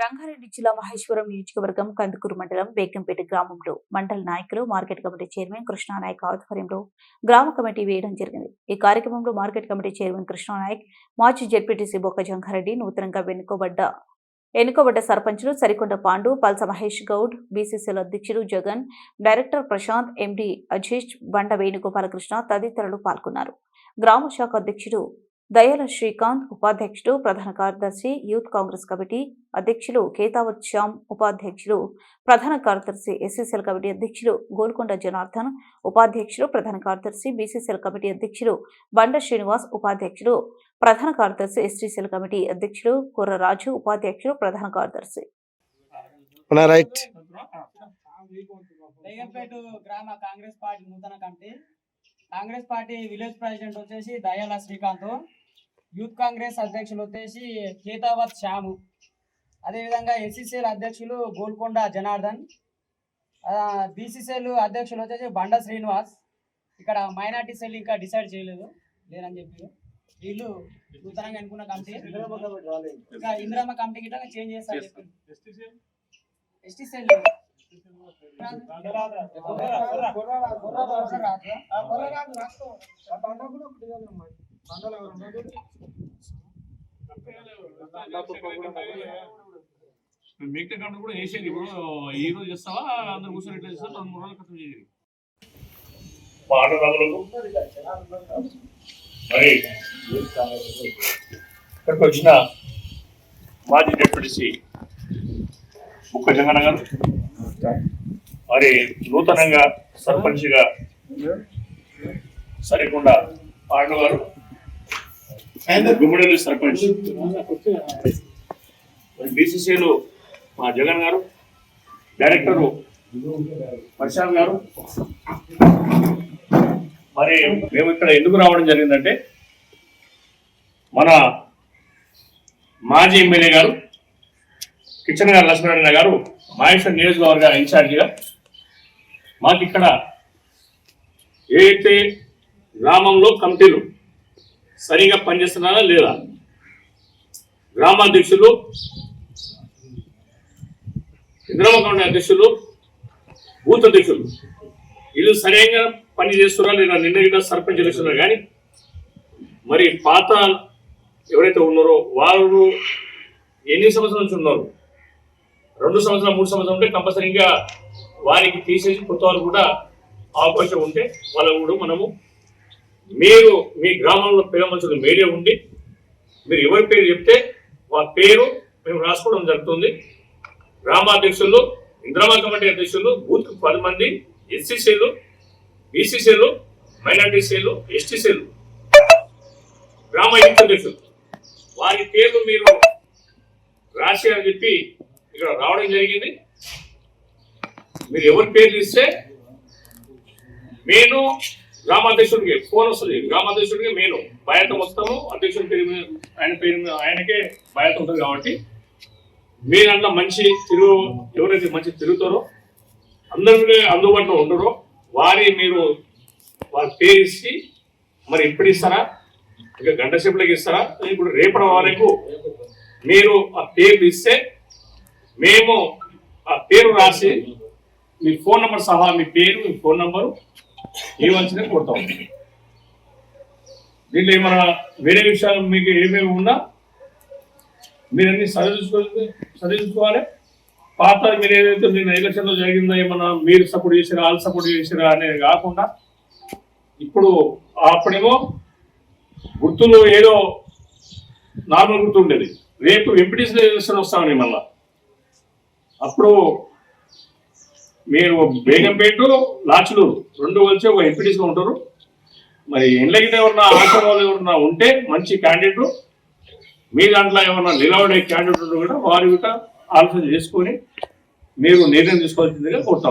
రంగారెడ్డి జిల్లా మహేశ్వరం నియోజకవర్గం కందుకూరు మండలం బేగంపేట గ్రామంలో మండల నాయకులు మార్కెట్ కమిటీ చైర్మన్ కృష్ణానాయక్ ఆధ్వర్యంలో గ్రామ కమిటీ వేయడం జరిగింది. ఈ కార్యక్రమంలో మార్కెట్ కమిటీ చైర్మన్ కృష్ణానాయక్ మాజీ జెడ్పీటీసీ బొక్క జంగారెడ్డి నూతనంగా వెనుకబడ్డ ఎన్నుకోబడ్డ సర్పంచులు సరికొండ పాండు పల్స మహేష్ గౌడ్ బీసీసీల అధ్యక్షుడు జగన్ డైరెక్టర్ ప్రశాంత్ ఎండి అజీష్ బండ వేణుగోపాలకృష్ణ తదితరులు పాల్గొన్నారు. గ్రామ శాఖ అధ్యక్షుడు దయాల శ్రీకాంత్ ఉపాధ్యక్షుడు ప్రధాన కార్యదర్శి యూత్ కాంగ్రెస్ కమిటీ అధ్యక్షులు కేతావత్ శ్యామ్ ఉపాధ్యక్షులు ప్రధాన కార్యదర్శి ఎస్సీసీఎల్ కమిటీ అధ్యక్షులు గోల్కొండ జనార్దన్ ఉపాధ్యక్షులు ప్రధాన కార్యదర్శి బీసీసీఎల్ కమిటీ అధ్యక్షులు బండ శ్రీనివాస్ ఉపాధ్యక్షులు ప్రధాన కార్యదర్శి ఎస్టీసీఎల్ కమిటీ అధ్యక్షులు కుర్రరాజు ఉపాధ్యక్షులు ప్రధాన కార్యదర్శి. మన రైట్ బేగంపేట గ్రామ కాంగ్రెస్ పార్టీ నూతన committee. Congress party village president వచ్చేసి దయాల శ్రీకాంత్. యూత్ కాంగ్రెస్ అధ్యక్షులు వచ్చేసి కేతావత్ శ్యాము. అదేవిధంగా ఎస్సీసీఎల్ అధ్యక్షులు గోల్కొండ జనార్దన్. బీసీసీఎల్ అధ్యక్షులు వచ్చేసి బండ శ్రీనివాస్. ఇక్కడ మైనార్టీ సెల్ ఇంకా డిసైడ్ చేయలేదు లేదని చెప్పి వీళ్ళు నూతనంగా అనుకున్న కమిటీ ఇంకా ఇందిరమ్మ కమిటీ గిట్ట చేంజ్ చేస్తారు ఎస్టీ సెల్ మిగతా కంటే కూడా వేసేది ఇప్పుడు ఈ రోజు చేస్తావా? అందరు కూర్చొని ఎట్లా చేస్తారు రెండు మూడు రోజులు క్రితం చేయాలి మా మరి ఇక్కడికి వచ్చిన మాజీ డిప్యూటీసీ ముక్క జగన్ గారు మరి నూతనంగా సర్పంచ్గా సరికుండా పాండు గారు గుమ్మడి సర్పంచ్ బీసీసీలో మా జగన్ గారు డైరెక్టరు ప్రశాంత్ గారు. మరి మేము ఇక్కడ ఎందుకు రావడం జరిగిందంటే మన మాజీ ఎమ్మెల్యే గారు కిచెన్ గారు లక్ష్మీనారాయణ గారు మహేశ్వర్ నియోజకవర్గ ఇన్ఛార్జిగా మాకు ఇక్కడ ఏదైతే గ్రామంలో కమిటీలు సరిగా పనిచేస్తున్నారా లేదా? గ్రామాధ్యక్షులు ఇంద్రమకౌండ అధ్యక్షులు బూత్ అధ్యక్షులు వీళ్ళు సరిగా పని చేస్తున్నారా లేదా నిన్న సర్పంచ్ ఎలక్షన్లో కానీ మరి పాత ఎవరైతే ఉన్నారో వారు ఎన్ని సంవత్సరాల నుంచి ఉన్నారు? రెండు సంవత్సరాలు మూడు సంవత్సరాలు ఉంటే కంపల్సరీగా వారికి తీసేసి కొత్త వాళ్ళు కూడా అవకాశం ఉంటే వాళ్ళకు కూడా మనము మీరు మీ గ్రామంలో పిలవలసిన మనుషులు మీరే ఉండి మీరు ఎవరి పేరు చెప్తే వాళ్ళ పేరు మేము రాసుకోవడం జరుగుతుంది. గ్రామాధ్యక్షులు ఇంద్రమా కమిటీ అధ్యక్షులు బూత్ పది మంది ఎస్సీసీలు బీసీసీలు మైనార్టీసీలు ఎస్టీసీలు గ్రామ యూత్ అధ్యక్షులు. వారి పేర్లు మీరు రాసి అని చెప్పి ఇక్కడ రావడం జరిగింది. మీరు ఎవరి పేర్లు ఇస్తే నేను గ్రామాధ్యక్షుడికి ఫోన్ వస్తుంది. గ్రామాధ్యక్షుడికి నేను బయట మొత్తము అధ్యక్షుడి పేరు మీద ఆయన పేరు మీద ఆయనకే బయట ఉంటుంది కాబట్టి మీరంతా మంచి తిరుగు ఎవరైతే మంచి తిరుగుతారో అందరూ అందుబాటులో ఉండరో వారి మీరు వారి పేరు ఇచ్చి మరి ఇప్పుడు ఇస్తారా? ఇంకా గంట సేపులకి ఇస్తారా? ఇప్పుడు రేపటి వరకు మీరు ఆ పేరు ఇస్తే మేము ఆ పేరు రాసి మీ ఫోన్ నెంబర్ సహా మీ పేరు మీ ఫోన్ నెంబరు ఇవ్వాల్సిందే కోరుతాం దీంట్లో ఏమైనా వేరే విషయాలు మీకు ఏమేమి ఉన్నా మీరు అన్ని సరిచూసుకోవాలి పాత మీరు ఏదైతే నేను ఎలక్షన్లో జరిగిందో ఏమన్నా మీరు సపోర్ట్ చేసిరా వాళ్ళు సపోర్ట్ చేసిరా అనేది కాకుండా ఇప్పుడు అప్పుడేమో గుర్తులు ఏదో నార్మల్ గుర్తు ఉండేది రేపు ఎంపీటీసీ ఎలక్షన్ వస్తామని మళ్ళా. అప్పుడు మీరు బేగంపేట లాచులు రెండు కలిసి ఒక ఎంపీటీసీగా ఉంటారు. మరి ఇండ్లకి ఎవరన్నా ఆశ్రమాలు ఎవరన్నా ఉంటే మంచి క్యాండిడేట్ మీ దాంట్లో ఏమన్నా నిలబడే క్యాండిడేట్ కూడా వారి కూడా ఆలోచన చేసుకొని మీరు నిర్ణయం తీసుకోవాల్సిందిగా కోరుతా